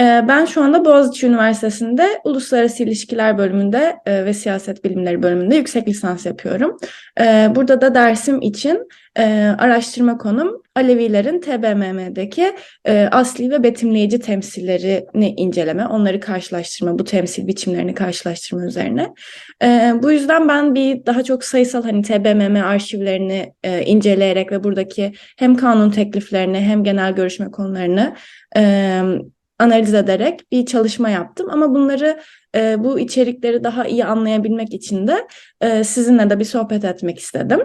Ee, Ben şu anda Boğaziçi Üniversitesi'nde Uluslararası İlişkiler bölümünde e, ve Siyaset Bilimleri bölümünde yüksek lisans yapıyorum. Ee, Burada da dersim için e, araştırma konum Alevilerin TBMM'deki e, asli ve betimleyici temsillerini inceleme, onları karşılaştırma, bu temsil biçimlerini karşılaştırma üzerine. Ee, Bu yüzden ben bir daha çok sayısal hani TBMM arşivlerini inceleyerek ve buradaki hem kanun tekliflerini hem genel görüşme konularını analiz ederek bir çalışma yaptım. Ama bunları e, bu içerikleri daha iyi anlayabilmek için de e, sizinle de bir sohbet etmek istedim.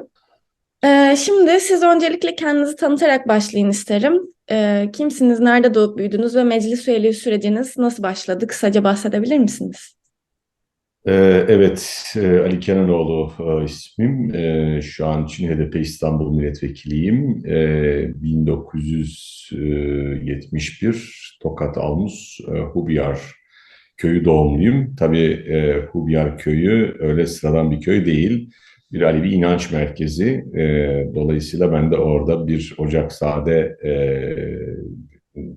E, şimdi siz öncelikle kendinizi tanıtarak başlayın isterim. E, kimsiniz, nerede doğup büyüdünüz ve meclis üyeliği süreciniz nasıl başladı? Kısaca bahsedebilir misiniz? Ee, Evet, e, Ali Kenanoğlu e, ismim. E, Şu an için HDP İstanbul Milletvekiliyim. E, 1971 Tokat Almus e, Hubiyar köyü doğumluyum. Tabii e, Hubiyar köyü öyle sıradan bir köy değil. Bir Alevi inanç merkezi. E, Dolayısıyla ben de orada bir Ocaksade e,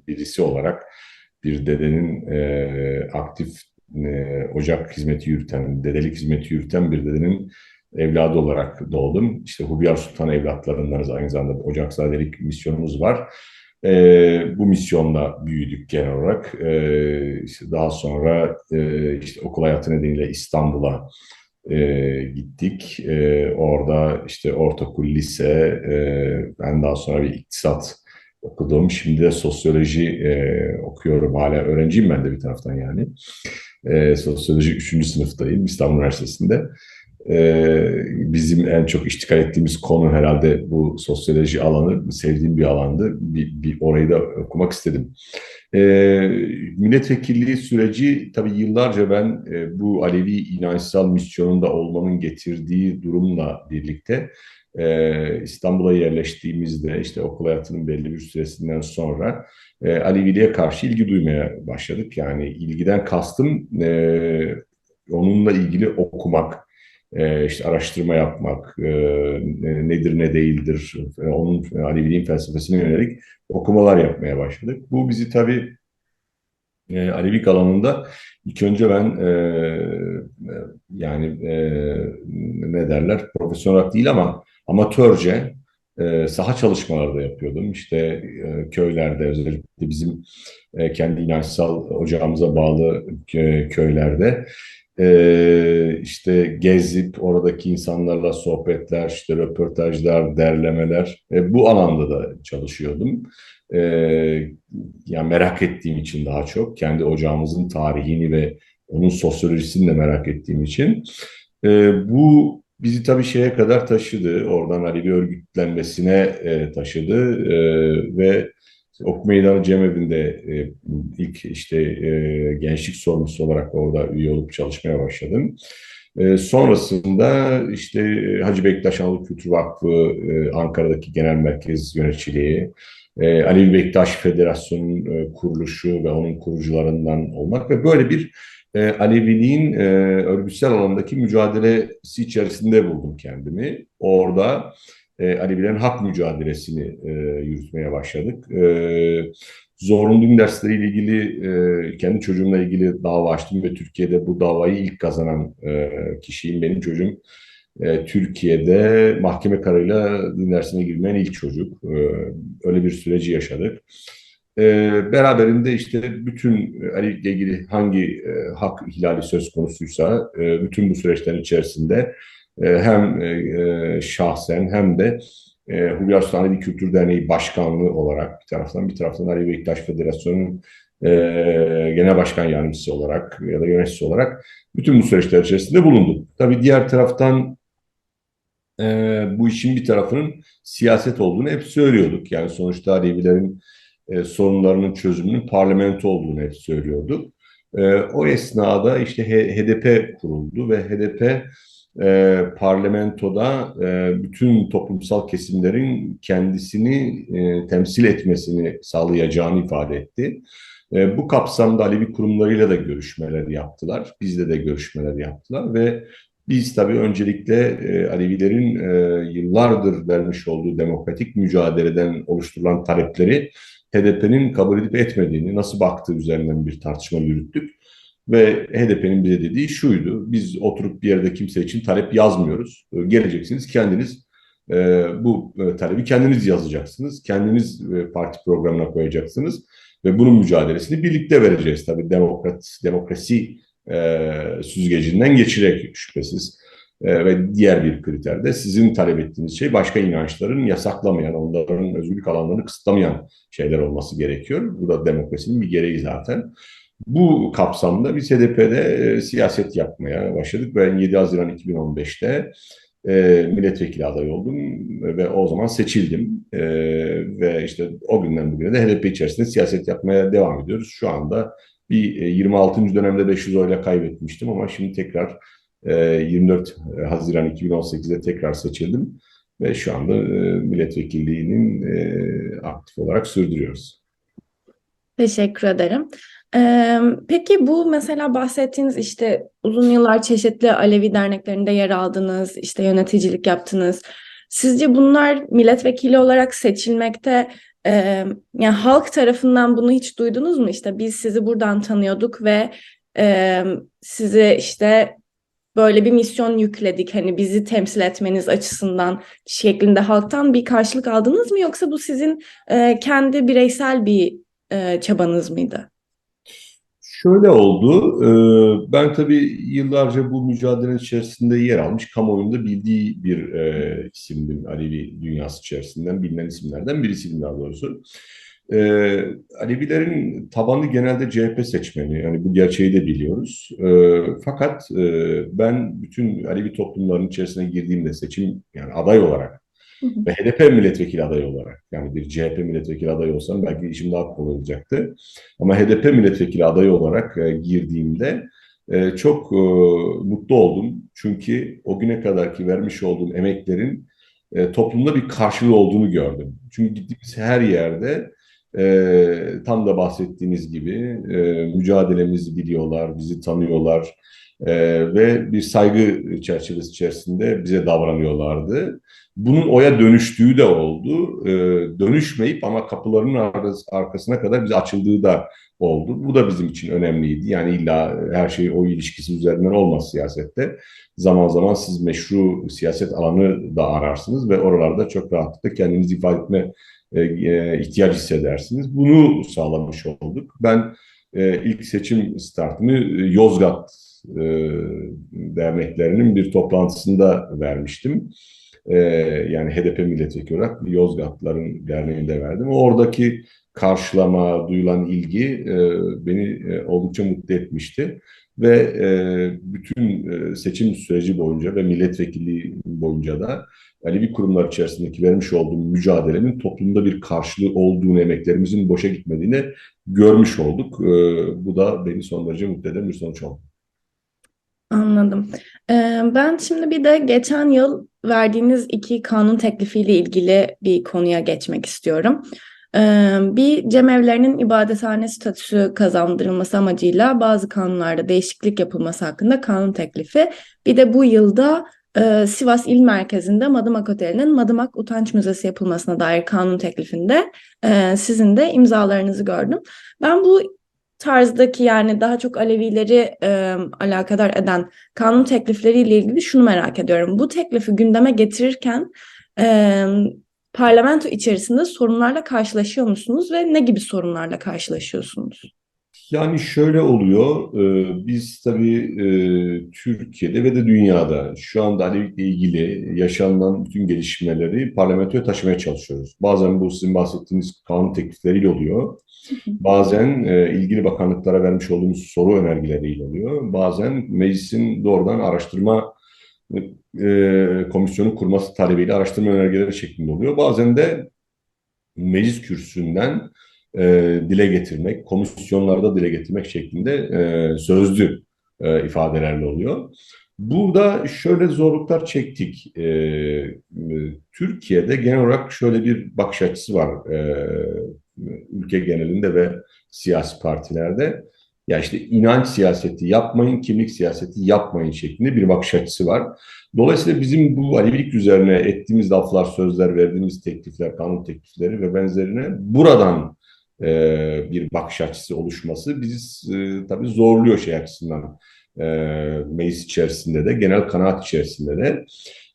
birisi olarak bir dedenin e, aktif e, ocak hizmeti yürüten, dedelik hizmeti yürüten bir dedenin evladı olarak doğdum. İşte Hubiyar Sultan evlatlarından aynı zamanda Ocakzadelik misyonumuz var. E, bu misyonla büyüdük genel olarak. E, işte daha sonra e, işte okul hayatı nedeniyle İstanbul'a e, gittik. E, orada işte ortaokul, lise, e, ben daha sonra bir iktisat okudum. Şimdi de sosyoloji e, okuyorum. Hala öğrenciyim ben de bir taraftan yani. E, sosyoloji 3. sınıftayım İstanbul Üniversitesi'nde. E, bizim en çok iştikal ettiğimiz konu herhalde bu sosyoloji alanı. Sevdiğim bir alandı. Bir, bir orayı da okumak istedim. E, milletvekilliği süreci tabii yıllarca ben e, bu Alevi inançsal misyonunda olmanın getirdiği durumla birlikte e, İstanbul'a yerleştiğimizde işte okul hayatının belli bir süresinden sonra e, Aleviliğe karşı ilgi duymaya başladık. Yani ilgiden kastım e, onunla ilgili okumak, e, işte araştırma yapmak, e, nedir ne değildir, e, onun Aleviliğin felsefesine yönelik okumalar yapmaya başladık. Bu bizi tabii e, Alevilik alanında ilk önce ben e, e, yani e, ne derler profesyonel değil ama amatörce e, saha çalışmaları da yapıyordum. İşte e, köylerde özellikle bizim e, kendi inançsal ocağımıza bağlı e, köylerde e, işte gezip oradaki insanlarla sohbetler, işte röportajlar, derlemeler e, bu alanda da çalışıyordum. E, yani merak ettiğim için daha çok kendi ocağımızın tarihini ve onun sosyolojisini de merak ettiğim için e, bu bizi tabii şeye kadar taşıdı. Oradan Alevi örgütlenmesine e, taşıdı e, ve Ok Meydanı Cemevi'nde e, ilk işte e, gençlik sorumlusu olarak orada üye olup çalışmaya başladım. E, sonrasında işte Hacı Bektaş Anadolu Kültür Vakfı e, Ankara'daki genel merkez yöneticiliği, e, Alevi Bektaş Federasyonu'nun e, kuruluşu ve onun kurucularından olmak ve böyle bir e, Aleviliğin e, örgütsel alandaki mücadelesi içerisinde buldum kendimi. Orada e, Alevilerin hak mücadelesini e, yürütmeye başladık. E, zorunlu din dersleriyle ilgili, e, kendi çocuğumla ilgili dava açtım ve Türkiye'de bu davayı ilk kazanan e, kişiyim. Benim çocuğum e, Türkiye'de mahkeme kararıyla din dersine girmeyen ilk çocuk. E, öyle bir süreci yaşadık. E, beraberinde işte bütün Ali ile ilgili hangi e, hak ihlali söz konusuysa e, bütün bu süreçlerin içerisinde hem e, şahsen hem de e, Hülya Sultan Kültür Derneği Başkanlığı olarak bir taraftan bir taraftan Alevi Bektaş Federasyonu'nun e, genel başkan yardımcısı olarak ya da yöneticisi olarak bütün bu süreçler içerisinde bulundum. Tabii diğer taraftan e, bu işin bir tarafının siyaset olduğunu hep söylüyorduk. Yani sonuçta Alevilerin e, sorunlarının çözümünün parlamento olduğunu hep söylüyorduk. E, o esnada işte HDP kuruldu ve HDP e, parlamentoda e, bütün toplumsal kesimlerin kendisini e, temsil etmesini sağlayacağını ifade etti. E, bu kapsamda Alevi kurumlarıyla da görüşmeler yaptılar. Bizde de görüşmeler yaptılar ve Biz tabii öncelikle e, Alevilerin e, yıllardır vermiş olduğu demokratik mücadeleden oluşturulan talepleri HDP'nin kabul edip etmediğini, nasıl baktığı üzerinden bir tartışma yürüttük. Ve HDP'nin bize dediği şuydu, biz oturup bir yerde kimse için talep yazmıyoruz. Geleceksiniz kendiniz e, bu e, talebi kendiniz yazacaksınız, kendiniz e, parti programına koyacaksınız ve bunun mücadelesini birlikte vereceğiz. Tabii demokrat, demokrasi süzgecinden geçerek şüphesiz. Ve diğer bir kriter de sizin talep ettiğiniz şey başka inançların yasaklamayan, onların özgürlük alanlarını kısıtlamayan şeyler olması gerekiyor. Bu da demokrasinin bir gereği zaten. Bu kapsamda biz HDP'de e, siyaset yapmaya başladık. Ben 7 Haziran 2015'te e, milletvekili adayı oldum ve o zaman seçildim. E, ve işte o günden bugüne de HDP içerisinde siyaset yapmaya devam ediyoruz. Şu anda bir 26. E, dönemde 500 oyla kaybetmiştim ama şimdi tekrar 24 e, Haziran 2018'de tekrar seçildim ve şu anda e, milletvekilliğinin aktif olarak sürdürüyoruz. Teşekkür ederim. Ee, peki bu mesela bahsettiğiniz işte uzun yıllar çeşitli Alevi derneklerinde yer aldınız, işte yöneticilik yaptınız. Sizce bunlar milletvekili olarak seçilmekte e, yani halk tarafından bunu hiç duydunuz mu? İşte biz sizi buradan tanıyorduk ve e, sizi işte böyle bir misyon yükledik hani bizi temsil etmeniz açısından şeklinde halktan bir karşılık aldınız mı yoksa bu sizin e, kendi bireysel bir e, çabanız mıydı? Şöyle oldu, e, ben tabii yıllarca bu mücadelenin içerisinde yer almış, kamuoyunda bildiği bir e, isimdim Alevi dünyası içerisinden, bilinen isimlerden birisiydim daha doğrusu. E, Alevilerin tabanı genelde CHP seçmeni, yani bu gerçeği de biliyoruz. Fakat ben bütün Alevi toplumların içerisine girdiğimde seçim, yani aday olarak ve HDP milletvekili adayı olarak yani bir CHP milletvekili adayı olsam belki işim daha kolay olacaktı. Ama HDP milletvekili adayı olarak e, girdiğimde e, çok e, mutlu oldum. Çünkü o güne kadarki vermiş olduğum emeklerin e, toplumda bir karşılığı olduğunu gördüm. Çünkü gittiğimiz her yerde e, tam da bahsettiğiniz gibi e, mücadelemizi biliyorlar, bizi tanıyorlar e, ve bir saygı çerçevesi içerisinde bize davranıyorlardı. Bunun oya dönüştüğü de oldu. E, dönüşmeyip ama kapıların arkasına kadar bize açıldığı da oldu. Bu da bizim için önemliydi. Yani illa her şey o ilişkisi üzerinden olmaz siyasette. Zaman zaman siz meşru siyaset alanı da ararsınız ve oralarda çok rahatlıkla kendinizi ifade etme e, e, ihtiyaç hissedersiniz. Bunu sağlamış olduk. Ben e, ilk seçim startımı Yozgat derneklerinin bir toplantısında vermiştim. Yani HDP milletvekili olarak Yozgatların derneğinde verdim. Oradaki karşılama, duyulan ilgi beni oldukça mutlu etmişti ve e, bütün e, seçim süreci boyunca ve milletvekilliği boyunca da bir kurumlar içerisindeki vermiş olduğum mücadelenin toplumda bir karşılığı olduğunu, emeklerimizin boşa gitmediğini görmüş olduk. E, bu da beni son derece mutlu eden bir sonuç oldu. Anladım. Ee, ben şimdi bir de geçen yıl verdiğiniz iki kanun teklifiyle ilgili bir konuya geçmek istiyorum. Ee, bir cemevlerinin ibadethane statüsü kazandırılması amacıyla bazı kanunlarda değişiklik yapılması hakkında kanun teklifi. Bir de bu yılda e, Sivas İl Merkezi'nde Madımak Oteli'nin Madımak Utanç Müzesi yapılmasına dair kanun teklifinde e, sizin de imzalarınızı gördüm. Ben bu tarzdaki yani daha çok Alevileri e, alakadar eden kanun teklifleriyle ilgili şunu merak ediyorum. Bu teklifi gündeme getirirken e, parlamento içerisinde sorunlarla karşılaşıyor musunuz ve ne gibi sorunlarla karşılaşıyorsunuz? Yani şöyle oluyor, e, biz tabii e, Türkiye'de ve de dünyada şu anda Alevilikle ilgili yaşanan bütün gelişmeleri parlamentoya taşımaya çalışıyoruz. Bazen bu sizin bahsettiğiniz kanun teklifleriyle oluyor. Bazen e, ilgili bakanlıklara vermiş olduğumuz soru önergeleriyle oluyor. Bazen meclisin doğrudan araştırma e, komisyonu kurması talebiyle araştırma önergeleri şeklinde oluyor. Bazen de meclis kürsüsünden e, dile getirmek, komisyonlarda dile getirmek şeklinde e, sözlü e, ifadelerle oluyor. Burada şöyle zorluklar çektik. E, e, Türkiye'de genel olarak şöyle bir bakış açısı var e, ülke genelinde ve siyasi partilerde. Ya işte inanç siyaseti yapmayın, kimlik siyaseti yapmayın şeklinde bir bakış açısı var. Dolayısıyla bizim bu Alevilik üzerine ettiğimiz laflar, sözler, verdiğimiz teklifler, kanun teklifleri ve benzerine buradan e, bir bakış açısı oluşması bizi e, tabii zorluyor şey açısından. E, meclis içerisinde de, genel kanaat içerisinde de.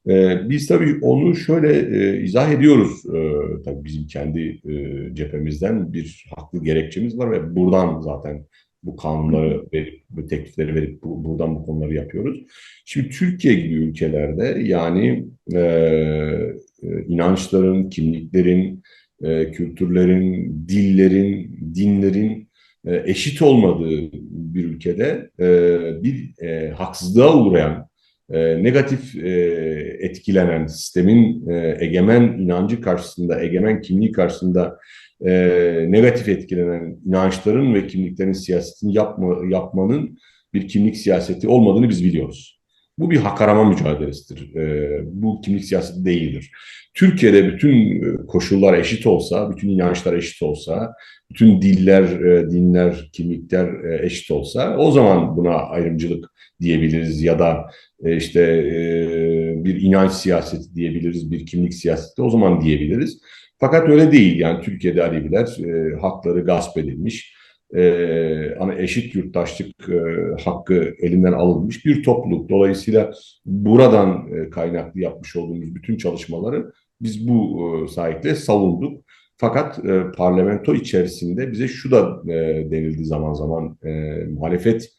E, biz tabii onu şöyle e, izah ediyoruz. E, tabii bizim kendi e, cephemizden bir haklı gerekçemiz var ve buradan zaten bu kanunları verip, bu teklifleri verip bu, buradan bu konuları yapıyoruz. Şimdi Türkiye gibi ülkelerde yani e, e, inançların, kimliklerin, e, kültürlerin, dillerin, dinlerin e, eşit olmadığı bir ülkede e, bir e, haksızlığa uğrayan, e, negatif e, etkilenen sistemin e, egemen inancı karşısında, egemen kimliği karşısında e, negatif etkilenen inançların ve kimliklerin siyasetini yapma, yapmanın bir kimlik siyaseti olmadığını biz biliyoruz. Bu bir hak arama mücadelesidir. E, bu kimlik siyaseti değildir. Türkiye'de bütün koşullar eşit olsa, bütün inançlar eşit olsa, bütün diller, e, dinler, kimlikler e, eşit olsa o zaman buna ayrımcılık diyebiliriz ya da e, işte e, bir inanç siyaseti diyebiliriz, bir kimlik siyaseti o zaman diyebiliriz. Fakat öyle değil yani Türkiye'de Aleviler e, hakları gasp edilmiş, e, hani eşit yurttaşlık e, hakkı elinden alınmış bir topluluk. Dolayısıyla buradan e, kaynaklı yapmış olduğumuz bütün çalışmaları biz bu e, sahiple savunduk. Fakat e, parlamento içerisinde bize şu da e, denildi zaman zaman e, muhalefet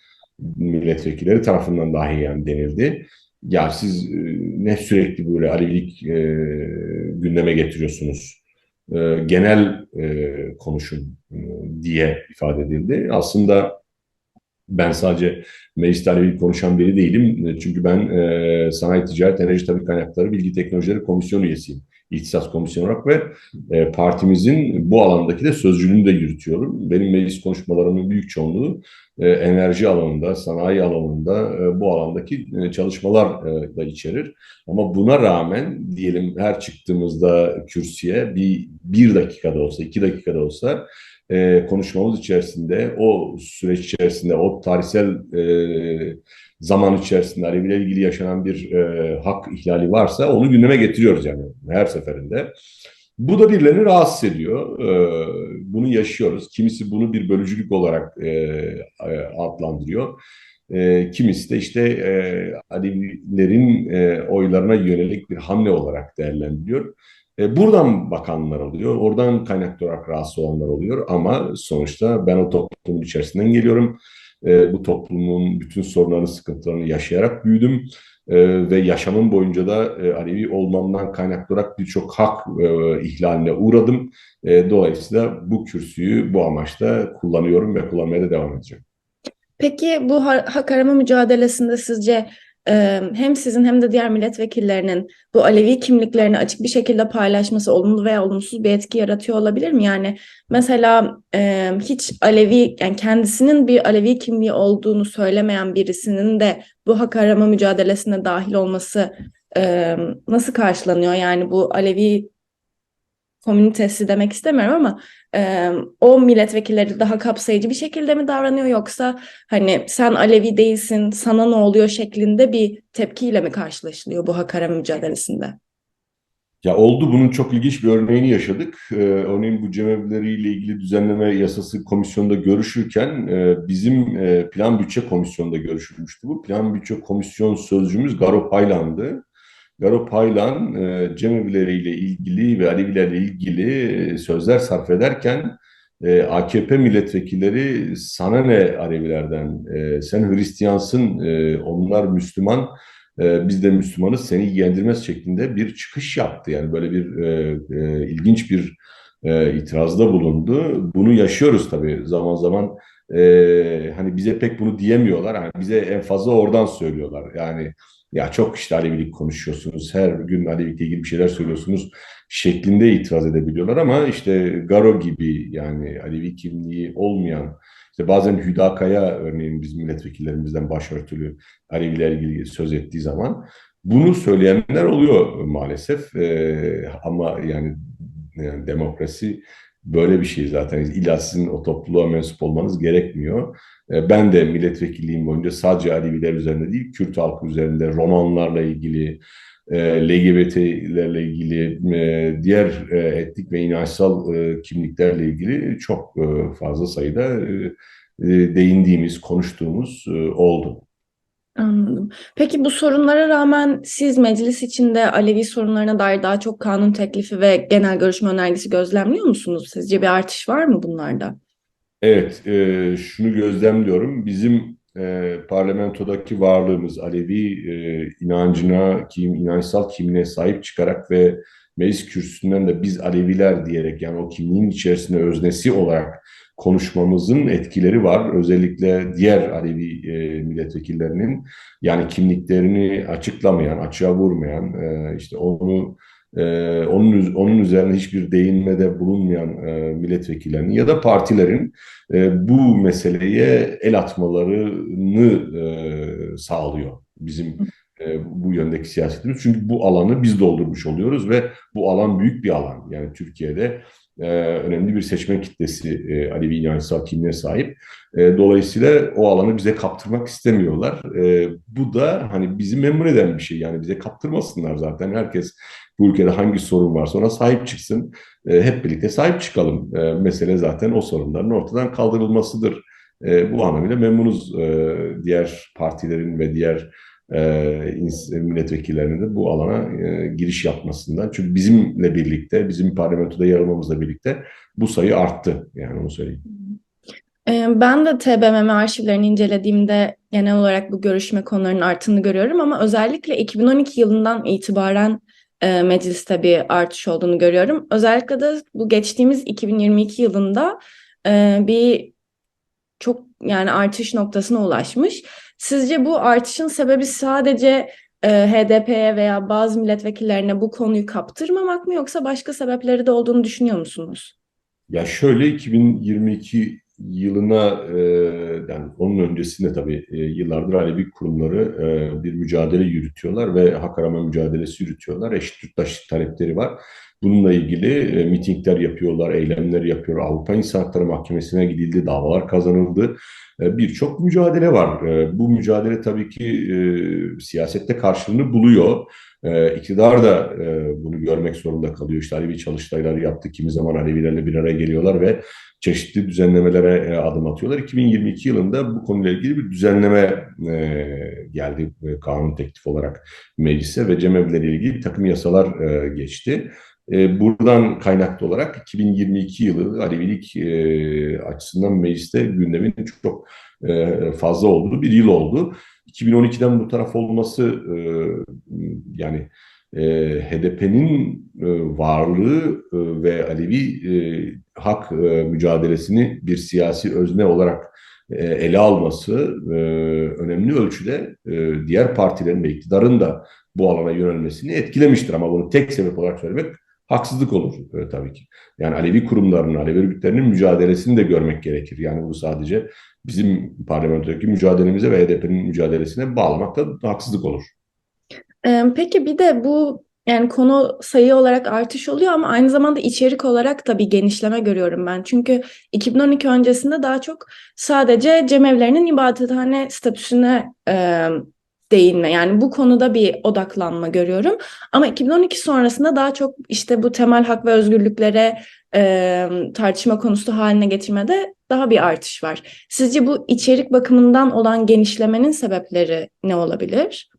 milletvekilleri tarafından dahi yani denildi. Ya siz e, ne sürekli böyle Alevilik e, gündeme getiriyorsunuz e, genel e, konuşun diye ifade edildi. Aslında ben sadece meclis talebi konuşan biri değilim. Çünkü ben e, Sanayi Ticaret Enerji Tabi Kaynakları Bilgi Teknolojileri Komisyon üyesiyim. İhtisas komisyonu olarak ve e, partimizin bu alandaki de sözcülüğünü de yürütüyorum. Benim meclis konuşmalarımın büyük çoğunluğu e, enerji alanında, sanayi alanında e, bu alandaki e, çalışmalar e, da içerir. Ama buna rağmen diyelim her çıktığımızda kürsüye bir, bir dakikada olsa, iki dakikada olsa e, konuşmamız içerisinde o süreç içerisinde o tarihsel e, zaman içerisinde Aleviyle ilgili yaşanan bir e, hak ihlali varsa onu gündeme getiriyoruz yani her seferinde. Bu da birilerini rahatsız ediyor. E, bunu yaşıyoruz. Kimisi bunu bir bölücülük olarak e, e, adlandırıyor. E, kimisi de işte e, Alevilerin oylarına yönelik bir hamle olarak değerlendiriyor. E, buradan bakanlar oluyor, oradan kaynaklı olarak rahatsız olanlar oluyor ama sonuçta ben o toplumun içerisinden geliyorum. E, bu toplumun bütün sorunlarını, sıkıntılarını yaşayarak büyüdüm e, ve yaşamım boyunca da e, Alevi olmamdan kaynaklı olarak birçok hak e, ihlaline uğradım. E, dolayısıyla bu kürsüyü bu amaçla kullanıyorum ve kullanmaya da devam edeceğim. Peki bu hak arama mücadelesinde sizce hem sizin hem de diğer milletvekillerinin bu Alevi kimliklerini açık bir şekilde paylaşması olumlu veya olumsuz bir etki yaratıyor olabilir mi? Yani mesela hiç Alevi, yani kendisinin bir Alevi kimliği olduğunu söylemeyen birisinin de bu hak arama mücadelesine dahil olması nasıl karşılanıyor? Yani bu Alevi komünitesi demek istemiyorum ama o milletvekilleri daha kapsayıcı bir şekilde mi davranıyor yoksa hani sen Alevi değilsin sana ne oluyor şeklinde bir tepkiyle mi karşılaşılıyor bu hak arama mücadelesinde? Ya oldu bunun çok ilginç bir örneğini yaşadık. Ee, örneğin bu cemevleriyle ilgili düzenleme yasası komisyonunda görüşürken e, bizim e, plan bütçe komisyonunda görüşülmüştü bu. Plan bütçe komisyon sözcümüz Garo Paylan'dı. Garo Paylan e, cemevleriyle ilgili ve Alevilerle ilgili e, sözler sarf ederken e, AKP milletvekilleri sana ne Alevilerden, e, sen Hristiyansın, e, onlar Müslüman, e, biz de Müslümanız seni ilgilendirmez şeklinde bir çıkış yaptı. Yani böyle bir e, e, ilginç bir e, itirazda bulundu. Bunu yaşıyoruz tabii zaman zaman. E, hani bize pek bunu diyemiyorlar. Yani bize en fazla oradan söylüyorlar. Yani ya çok işte Alevilik konuşuyorsunuz, her gün Alevilikle ilgili bir şeyler söylüyorsunuz şeklinde itiraz edebiliyorlar ama işte Garo gibi yani Alevi kimliği olmayan işte bazen Hüdakaya örneğin biz milletvekillerimizden başörtülü Aleviler ilgili söz ettiği zaman bunu söyleyenler oluyor maalesef. Ee, ama yani, yani demokrasi böyle bir şey zaten. İlla sizin o topluluğa mensup olmanız gerekmiyor. E, ben de milletvekilliğim boyunca sadece Aleviler üzerinde değil, Kürt halkı üzerinde, Romanlarla ilgili, e, LGBT'lerle ilgili, e, diğer e, etnik ve inançsal kimliklerle ilgili çok fazla sayıda değindiğimiz, konuştuğumuz oldu. Anladım. Peki bu sorunlara rağmen siz meclis içinde Alevi sorunlarına dair daha çok kanun teklifi ve genel görüşme önergesi gözlemliyor musunuz? Sizce bir artış var mı bunlarda? Evet, e, şunu gözlemliyorum. Bizim e, parlamentodaki varlığımız Alevi e, inancına, kim, inançsal kimliğe sahip çıkarak ve meclis kürsüsünden de biz Aleviler diyerek yani o kimliğin içerisinde öznesi olarak konuşmamızın etkileri var. Özellikle diğer Alevi e, milletvekillerinin yani kimliklerini açıklamayan, açığa vurmayan, e, işte onu e, onun onun üzerine hiçbir değinmede bulunmayan e, milletvekillerinin ya da partilerin e, bu meseleye el atmalarını e, sağlıyor bizim bu yöndeki siyasetimiz. Çünkü bu alanı biz doldurmuş oluyoruz ve bu alan büyük bir alan. Yani Türkiye'de e, önemli bir seçmen kitlesi e, Alevi inançsal kimliğe sahip. E, dolayısıyla o alanı bize kaptırmak istemiyorlar. E, bu da hani bizi memnun eden bir şey. Yani bize kaptırmasınlar zaten. Herkes bu ülkede hangi sorun varsa ona sahip çıksın. E, hep birlikte sahip çıkalım. E, mesele zaten o sorunların ortadan kaldırılmasıdır. E, bu anlamıyla memnunuz e, diğer partilerin ve diğer e, milletvekillerinin de bu alana e, giriş yapmasından. Çünkü bizimle birlikte, bizim parlamentoda yer almamızla birlikte bu sayı arttı. Yani onu söyleyeyim. Ee, Ben de TBMM arşivlerini incelediğimde genel olarak bu görüşme konularının arttığını görüyorum ama özellikle 2012 yılından itibaren e, mecliste bir artış olduğunu görüyorum. Özellikle de bu geçtiğimiz 2022 yılında e, bir çok yani artış noktasına ulaşmış. Sizce bu artışın sebebi sadece e, HDP'ye veya bazı milletvekillerine bu konuyu kaptırmamak mı yoksa başka sebepleri de olduğunu düşünüyor musunuz? Ya şöyle 2022 yılına e, yani onun öncesinde tabii e, yıllardır Alevi kurumları e, bir mücadele yürütüyorlar ve hak arama mücadelesi yürütüyorlar. Eşit yurttaşlık talepleri var. Bununla ilgili e, mitingler yapıyorlar, eylemler yapıyor. Avrupa İnsan Hakları Mahkemesi'ne gidildi, davalar kazanıldı. E, Birçok mücadele var. E, bu mücadele tabii ki e, siyasette karşılığını buluyor. İktidar da bunu görmek zorunda kalıyor. İşte Alevi çalıştayları yaptı. Kimi zaman Alevilerle bir araya geliyorlar ve çeşitli düzenlemelere adım atıyorlar. 2022 yılında bu konuyla ilgili bir düzenleme geldi kanun teklif olarak meclise ve cemevleri ilgili bir takım yasalar geçti. E, buradan kaynaklı olarak 2022 yılı Alevilik e, açısından mecliste gündemin çok e, fazla olduğu bir yıl oldu. 2012'den bu taraf olması yani HDP'nin varlığı ve Alevi hak mücadelesini bir siyasi özne olarak ele alması önemli ölçüde diğer partilerin ve iktidarın da bu alana yönelmesini etkilemiştir. Ama bunu tek sebep olarak söylemek haksızlık olur e, tabii ki. Yani Alevi kurumlarının, Alevi örgütlerinin mücadelesini de görmek gerekir. Yani bu sadece bizim parlamentodaki mücadelemize ve HDP'nin mücadelesine bağlamak da haksızlık olur. Peki bir de bu yani konu sayı olarak artış oluyor ama aynı zamanda içerik olarak da bir genişleme görüyorum ben. Çünkü 2012 öncesinde daha çok sadece cemevlerinin ibadethane statüsüne e, değinme yani bu konuda bir odaklanma görüyorum. Ama 2012 sonrasında daha çok işte bu temel hak ve özgürlüklere e, tartışma konusu haline getirmede daha bir artış var. Sizce bu içerik bakımından olan genişlemenin sebepleri ne olabilir?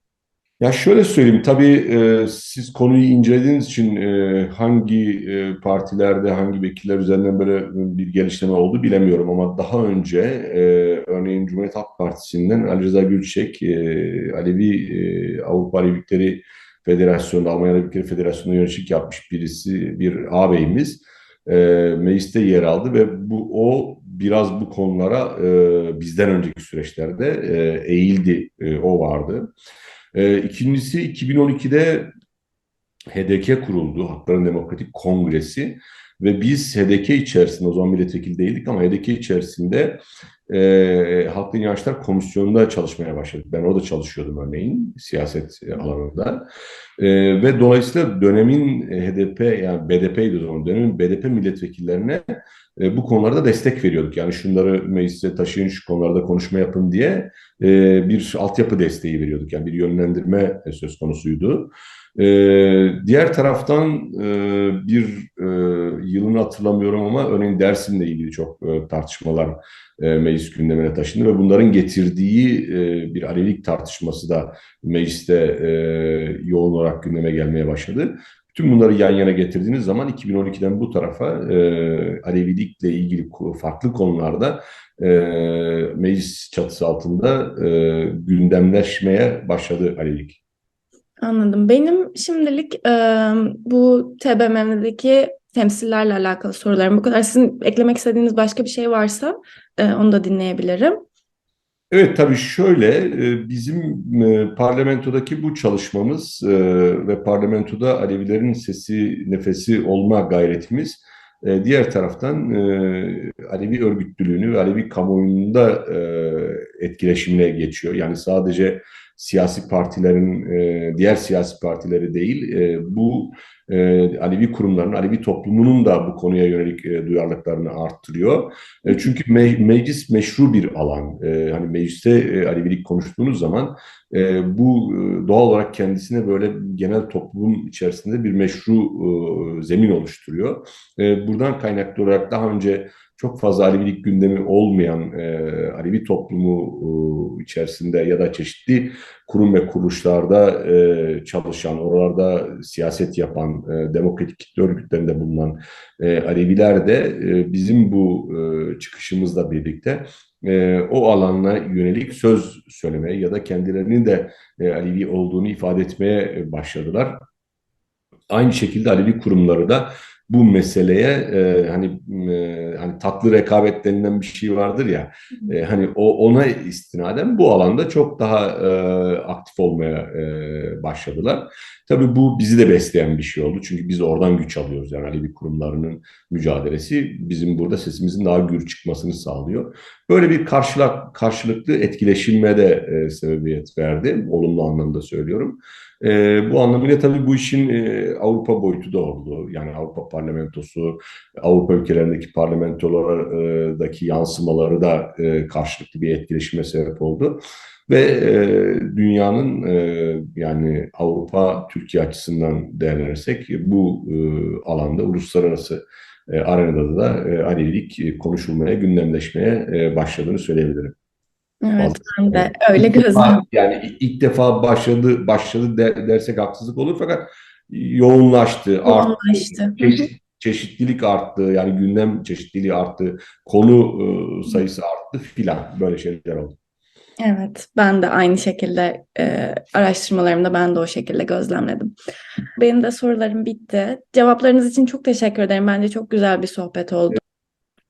Ya şöyle söyleyeyim, tabii e, siz konuyu incelediğiniz için e, hangi e, partilerde, hangi vekiller üzerinden böyle bir geliştirme oldu bilemiyorum ama daha önce e, örneğin Cumhuriyet Halk Partisi'nden Ali Rıza Gülçek, e, Alevi e, Avrupa Alevilikleri Federasyonu, Almanya Alevilikleri Federasyonu'na yöneticilik yapmış birisi, bir ağabeyimiz e, mecliste yer aldı ve bu o biraz bu konulara e, bizden önceki süreçlerde e, eğildi, e, o vardı. E, ikincisi 2012'de HDK kuruldu, Hakların Demokratik Kongresi. Ve biz HDK içerisinde, o zaman milletvekili değildik ama HDK içerisinde e, Halklı İnançlar Komisyonu'nda çalışmaya başladık. Ben orada çalışıyordum örneğin siyaset alanında. E, ve dolayısıyla dönemin HDP yani BDP'ydi o zaman dönemin BDP milletvekillerine e, bu konularda destek veriyorduk. Yani şunları meclise taşıyın, şu konularda konuşma yapın diye e, bir altyapı desteği veriyorduk. Yani bir yönlendirme söz konusuydu. E, diğer taraftan e, bir e, yılını hatırlamıyorum ama örneğin Dersim'le ilgili çok e, tartışmalar e, meclis gündemine taşındı ve bunların getirdiği e, bir Alevilik tartışması da mecliste e, yoğun olarak gündeme gelmeye başladı. Tüm bunları yan yana getirdiğiniz zaman 2012'den bu tarafa e, Alevilikle ilgili farklı konularda e, meclis çatısı altında e, gündemleşmeye başladı Alevilik. Anladım. Benim şimdilik e, bu TBMM'deki temsillerle alakalı sorularım bu kadar. Sizin eklemek istediğiniz başka bir şey varsa e, onu da dinleyebilirim. Evet tabii şöyle bizim parlamentodaki bu çalışmamız ve parlamentoda Alevilerin sesi nefesi olma gayretimiz diğer taraftan Alevi örgütlülüğünü ve Alevi kamuoyunda etkileşimine geçiyor. Yani sadece siyasi partilerin diğer siyasi partileri değil bu Alevi kurumların, Alevi toplumunun da bu konuya yönelik duyarlılıklarını arttırıyor. çünkü me meclis meşru bir alan. hani mecliste Alevilik konuştuğunuz zaman bu doğal olarak kendisine böyle genel toplum içerisinde bir meşru zemin oluşturuyor. buradan kaynaklı olarak daha önce çok fazla Alevilik gündemi olmayan e, Alevi toplumu e, içerisinde ya da çeşitli kurum ve kuruluşlarda e, çalışan, oralarda siyaset yapan, e, demokratik kitle örgütlerinde bulunan e, Aleviler de e, bizim bu e, çıkışımızla birlikte e, o alanla yönelik söz söylemeye ya da kendilerinin de e, Alevi olduğunu ifade etmeye başladılar. Aynı şekilde Alevi kurumları da bu meseleye e, hani e, hani tatlı rekabet denilen bir şey vardır ya e, hani o ona istinaden bu alanda çok daha e, aktif olmaya e, başladılar. Tabii bu bizi de besleyen bir şey oldu çünkü biz oradan güç alıyoruz yani Alevi kurumlarının mücadelesi bizim burada sesimizin daha gür çıkmasını sağlıyor. Böyle bir karşılık, karşılıklı etkileşilme de e, sebebiyet verdi olumlu anlamda söylüyorum. E, bu anlamıyla tabii bu işin e, Avrupa boyutu da oldu. Yani Avrupa Parlamentosu, Avrupa ülkelerindeki parlamentolardaki yansımaları da e, karşılıklı bir etkileşime sebep oldu. Ve e, dünyanın e, yani Avrupa, Türkiye açısından değerlenirsek bu e, alanda uluslararası e, arenada da e, Alevilik konuşulmaya, gündemleşmeye e, başladığını söyleyebilirim. Evet, ben de öyle gözlemliyorum. Yani ilk defa başladı başladı dersek haksızlık olur fakat yoğunlaştı, arttı, Yoğunlaştı. çeşit, çeşitlilik arttı, yani gündem çeşitliliği arttı, konu sayısı arttı filan böyle şeyler oldu. Evet, ben de aynı şekilde e, araştırmalarımda ben de o şekilde gözlemledim. Benim de sorularım bitti. Cevaplarınız için çok teşekkür ederim. Bence çok güzel bir sohbet oldu.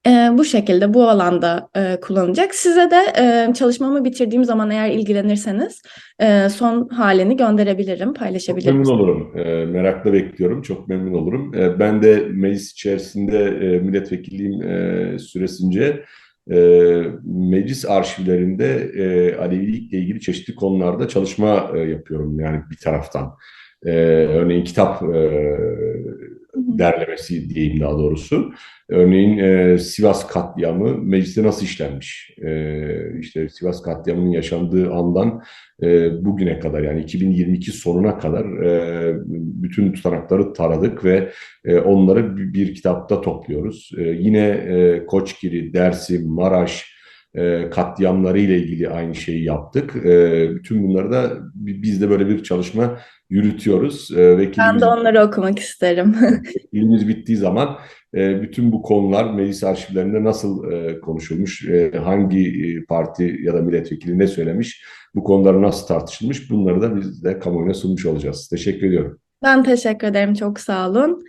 E, bu şekilde bu alanda e, kullanacak. Size de e, çalışmamı bitirdiğim zaman eğer ilgilenirseniz e, son halini gönderebilirim, paylaşabilirim. Çok memnun olurum. E, merakla bekliyorum. Çok memnun olurum. E, ben de meclis içerisinde e, milletvekilliğim e, süresince e, meclis arşivlerinde e, Alevilikle ilgili çeşitli konularda çalışma e, yapıyorum yani bir taraftan. E, örneğin kitap e, derlemesi diyeyim daha doğrusu. Örneğin e, Sivas katliamı mecliste nasıl işlenmiş? E, işte Sivas katliamının yaşandığı andan e, bugüne kadar yani 2022 sonuna kadar e, bütün tutanakları taradık ve e, onları bir, bir kitapta topluyoruz. E, yine e, Koçgiri, Dersim, Maraş, e, katliamları ile ilgili aynı şeyi yaptık. E, bütün bunları da biz de böyle bir çalışma yürütüyoruz. E, ben de onları okumak isterim. İlimiz bittiği zaman e, bütün bu konular meclis arşivlerinde nasıl e, konuşulmuş, e, hangi parti ya da milletvekili ne söylemiş, bu konular nasıl tartışılmış bunları da biz de kamuoyuna sunmuş olacağız. Teşekkür ediyorum. Ben teşekkür ederim. Çok sağ olun.